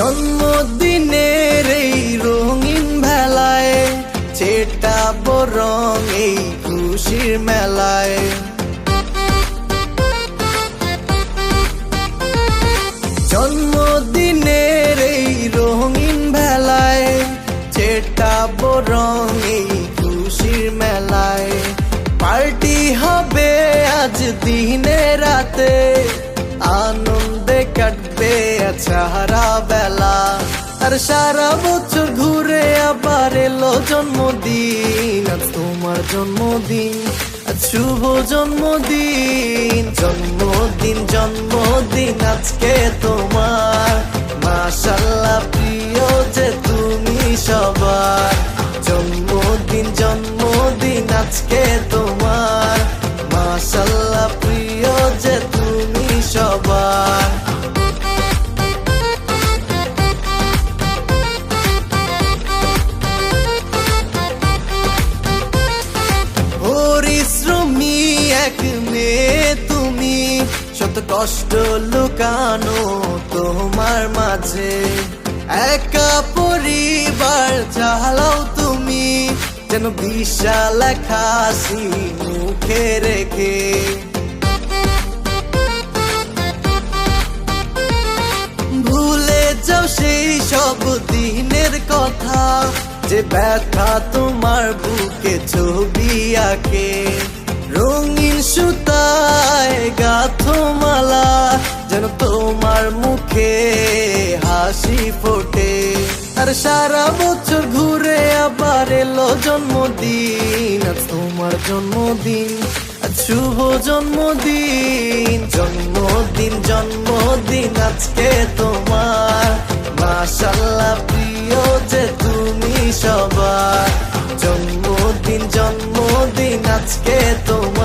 জন্মদিনের এই রঙিন ভেলায় চেটা বরং এই খুশির মেলায়। জন্মদিনের এই রঙিন ভেলায় চেটা বরং এই খুশির মেলায়। পার্টি হবে আজ দিনে রাতে, আনন্দে কাটবে সাহারা আর সারা বছর ঘুরে আবার এলো জন্মদিন। আজ তোমার জন্মদিন, আজ শুভ জন্মদিন। জন্মদিন জন্মদিন আজকে তোমার। মাশাল্লাহ প্রিয় যে তুমি সবার। জন্মদিন জন্মদিন আজকে তোমার। মাশাল্লাহ এক মেয়ে তুমি শত কষ্ট লুকানো তোমার মাঝে। একা পরিবার চালাও তুমি, যেন বিশাল হাসি মুখে রেখে। ভুলে যাও সেই সব দিনের কথা, যে ব্যথা তোমার বুকে ছবি আঁকে। রঙিন সুতায় গাথো মালা যেন তোমার মুখে হাসি ফোটে। আর সারা বছর ঘুরে আবার এলো জন্মদিন আর তোমার জন্মদিন শুভ জন্মদিন জন্মদিন জন্মদিন আজকে তোমার। মাশাল্লাহ। আজকে তোমার